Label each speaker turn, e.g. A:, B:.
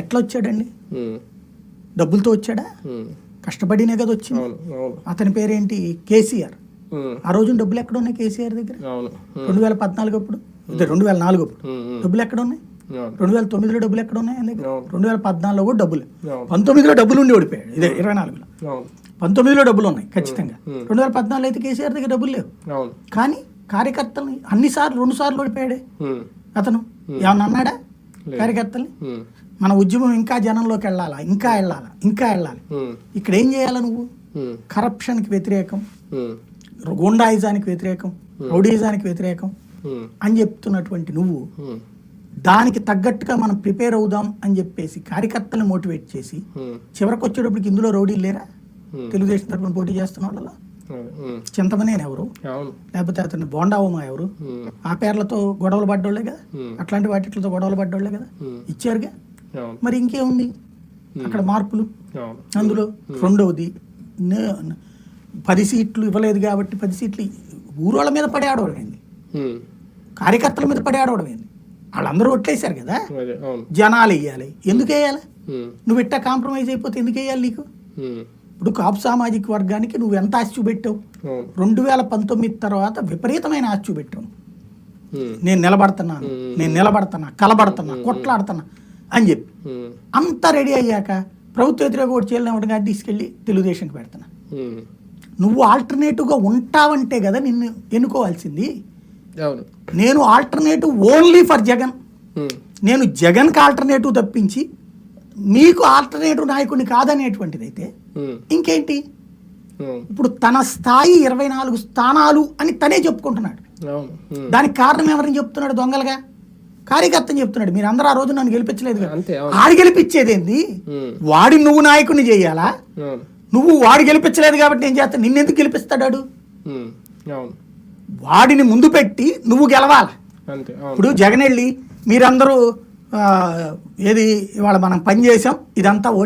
A: ఎట్లా వచ్చాడండి డబ్బులతో వచ్చాడా. కష్టపడినే కదా వచ్చింది. అతని పేరేంటి? కేసీఆర్. ఆ రోజు డబ్బులు ఎక్కడ ఉన్నాయి కేసీఆర్ దగ్గర? రెండు వేల పద్నాలుగు అప్పుడు? ఇదే రెండు వేల నాలుగు అప్పుడు. డబ్బులు ఎక్కడ ఉన్నాయి రెండు వేల తొమ్మిదిలో డబ్బులు ఎక్కడ ఉన్నాయి దగ్గర. రెండు వేల పద్నాలుగులో కూడా డబ్బులు. పంతొమ్మిదిలో డబ్బులు ఉండి ఓడిపోయాడు. ఇదే ఇరవై నాలుగులో. పంతొమ్మిదిలో డబ్బులు ఉన్నాయి ఖచ్చితంగా. రెండు వేల పద్నాలుగులో అయితే కేసీఆర్ దగ్గర డబ్బులు లేవు. కానీ కార్యకర్తల్ని అన్నిసార్లు రెండు సార్లు ఓడిపోయాడే అతను. ఏమన్నా అన్నాడా. కార్యకర్తల్ని? మన ఉద్యమం ఇంకా జనంలోకి వెళ్ళాలా? ఇంకా వెళ్ళాలా? ఇంకా వెళ్ళాలి? ఇక్కడ ఏం చేయాలి నువ్వు? కరప్షన్కి వ్యతిరేకం. గుండాయిజానికి వ్యతిరేకం. రౌడీయిజానికి వ్యతిరేకం. అని చెప్తున్నటువంటి నువ్వు దానికి తగ్గట్టుగా మనం ప్రిపేర్ అవుదాం అని చెప్పేసి కార్యకర్తలను మోటివేట్ చేసి చివరికి వచ్చేటప్పటికి ఇందులో రౌడీలు లేరా? తెలుగుదేశం తరపున పోటీ చేస్తున్న వాళ్ళలో? చింతమనేని ఎవరు లేకపోతే అతను బోండావమ్మ ఎవరు? ఆ పేర్లతో గొడవలు పడ్డోళ్ళే కదా? అట్లాంటి వాటితో గొడవలు పడ్డోళ్ళే కదా? ఇచ్చారుగా? మరి ఇంకేముంది? అక్కడ మార్పులు? అందులో రెండవది పది సీట్లు ఇవ్వలేదు కాబట్టి పది సీట్లు ఊరోళ్ళ మీద పడి ఆడవడమైంది కార్యకర్తల మీద పడి ఆడవడమైంది వాళ్ళందరూ ఓట్లేశారు కదా? జనాలు వేయాలి ఎందుకు వేయాలి నువ్వు ఇట్టా కాంప్రమైజ్ అయిపోతే ఎందుకు వేయాలి నీకు? ఇప్పుడు కాపు సామాజిక వర్గానికి నువ్వు ఎంత ఆస్తి చూపెట్టావు? రెండు వేల పంతొమ్మిది తర్వాత విపరీతమైన ఆస్తి చూపెట్టావు. నేను నిలబడుతున్నాను. నేను నిలబడుతున్నా కలబడుతున్నా కొట్లాడుతున్నా అని చెప్పి. అంతా రెడీ అయ్యాక ప్రభుత్వ వ్యతిరేక ఓటు చేయలేము కానీ తీసుకెళ్ళి తెలుగుదేశంకి పెడుతున్నా. నువ్వు ఆల్టర్నేటివ్గా ఉంటావంటే కదా నిన్ను ఎన్నుకోవాల్సింది. నేను ఆల్టర్నేటివ్ ఓన్లీ ఫర్ జగన్. నేను జగన్కి ఆల్టర్నేటివ్ తప్పించి మీకు ఆల్టర్నేటివ్ నాయకుడిని కాదనేటువంటిది అయితే
B: ఉమ్,
A: ఇంకేంటి?
B: అవును
A: ఇప్పుడు తన స్థాయి ఇరవై నాలుగు స్థానాలు అని తనే చెప్పుకుంటున్నాడు.
B: ఉమ్,
A: దానికి కారణం ఎవరని చెప్తున్నాడు దొంగలుగా? కార్యకర్తని చెప్తున్నాడు. మీరు అందరూ ఆ రోజు నన్ను గెలిపించలేదు ఆడి గెలిపించేదేంది? వాడి నువ్వు నాయకుడిని చేయాలా? నువ్వు వాడు గెలిపించలేదు కాబట్టి నేను చేస్తా నిన్నెందుకు గెలిపిస్తాడు వాడు?
B: ఉమ్, అవును.
A: వాడిని ముందు పెట్టి నువ్వు గెలవాలి? ఇప్పుడు జగన్ వెళ్ళి మీరందరూ ఏది ఇవాళ మనం పని చేసాం ఇదంతా